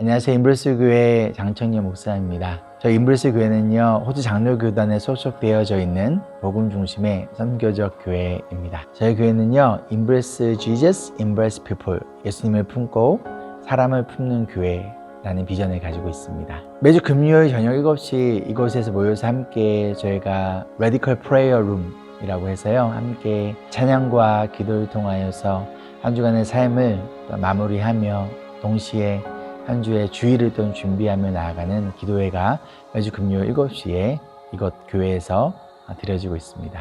안녕하세요. 임블스 교회 장청년 목사입니다. 저희 임블스 교회는요, 호주 장로교단에 소속되어져 있는 복음 중심의 선교적 교회입니다. 저희 교회는요, 임블스 Jesus, 임블스 people, 예수님을 품고 사람을 품는 교회. 라는 비전을 가지고 있습니다. 매주 금요일 저녁 7시 이곳에서 모여서 함께 저희가 Radical Prayer Room 이라고 해서요. 함께 찬양과 기도를 통하여서 한 주간의 삶을 또 마무리하며 동시에 한 주의 주일을 또 준비하며 나아가는 기도회가 매주 금요일 7시에 이곳 교회에서 드려지고 있습니다.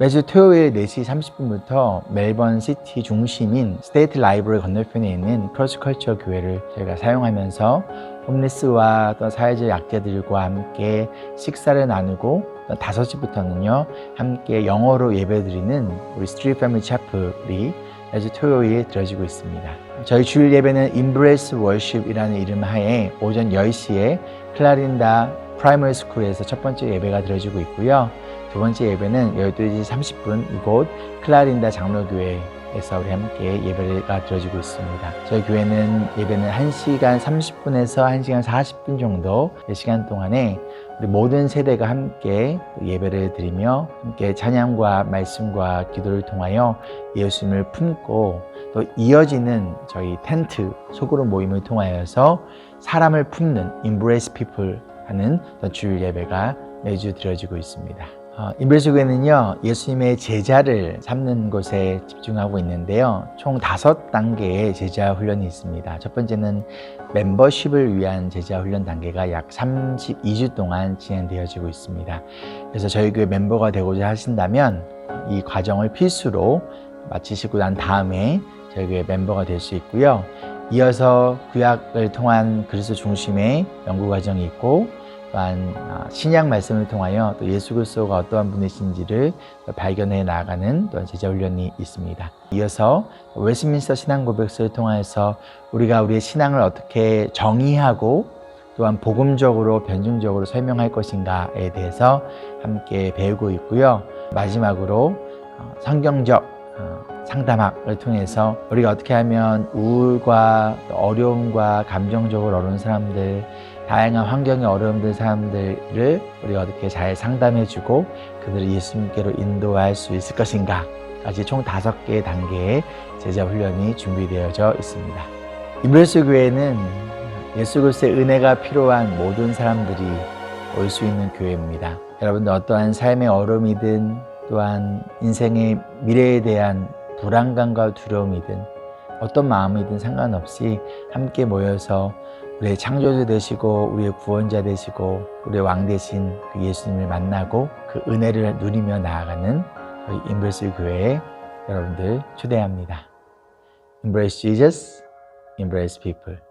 매주 토요일 4시 30분부터 멜번 시티 중심인 스테이트 라이브러리 건너편에 있는 크로스컬처 교회를 저희가 사용하면서 홈리스와 또 사회적 약자들과 함께 식사를 나누고 5시부터는요 함께 영어로 예배드리는 우리 스트리트 패밀리 채플이 매주 토요일 들어지고 있습니다. 저희 주일 예배는 Embrace Worship이라는 이름 하에 오전 10시에 클라린다 프라이머리 스쿨에서 첫 번째 예배가 들어지고 있고요. 두 번째 예배는 12시 30분 이곳 클라린다 장로교회 에서 우리 함께 예배가 드려지고 있습니다. 저희 교회는 예배는 1시간 30분에서 1시간 40분 정도 시간 동안에 우리 모든 세대가 함께 예배를 드리며 함께 찬양과 말씀과 기도를 통하여 예수님을 품고 또 이어지는 저희 텐트 속으로 모임을 통하여서 사람을 품는 Embrace People 하는 주일 예배가 매주 드려지고 있습니다. 어, 인별수교회는요 예수님의 제자를 삼는 곳에 집중하고 있는데요. 총 다섯 단계의 제자 훈련이 있습니다. 첫 번째는 멤버십을 위한 제자 훈련 단계가 약 32주 동안 진행되어지고 있습니다. 그래서 저희 교회 멤버가 되고자 하신다면 이 과정을 필수로 마치시고 난 다음에 저희 교회 멤버가 될 수 있고요. 이어서 구약을 통한 그리스도 중심의 연구 과정이 있고 또한 아, 신약 말씀을 통하여 또 예수 그리스도가 어떠한 분이신지를 발견해 나가는 또한 제자 훈련이 있습니다. 이어서 웨스민스터 신앙 고백서를 통하여서 우리가 우리의 신앙을 어떻게 정의하고 또한 복음적으로 변증적으로 설명할 것인가에 대해서 함께 배우고 있고요. 마지막으로 어, 성경적 어, 상담학을 통해서 우리가 어떻게 하면 우울과 어려움과 감정적으로 어려운 사람들 다양한 환경에 어려움들 사람들을 우리가 어떻게 잘 상담해주고 그들을 예수님께로 인도할 수 있을 것인가까지 총 다섯 개의 단계의 제자 훈련이 준비되어져 있습니다. 임별수 교회는 예수 그리스도의 은혜가 필요한 모든 사람들이 올 수 있는 교회입니다. 여러분들 어떠한 삶의 어려움이든 또한 인생의 미래에 대한 불안감과 두려움이든 어떤 마음이든 상관없이 함께 모여서 우리의 창조주 되시고 우리의 구원자 되시고 우리의 왕 되신 그 예수님을 만나고 그 은혜를 누리며 나아가는 저희 임브레스 교회에 여러분들 초대합니다. Embrace Jesus, Embrace People.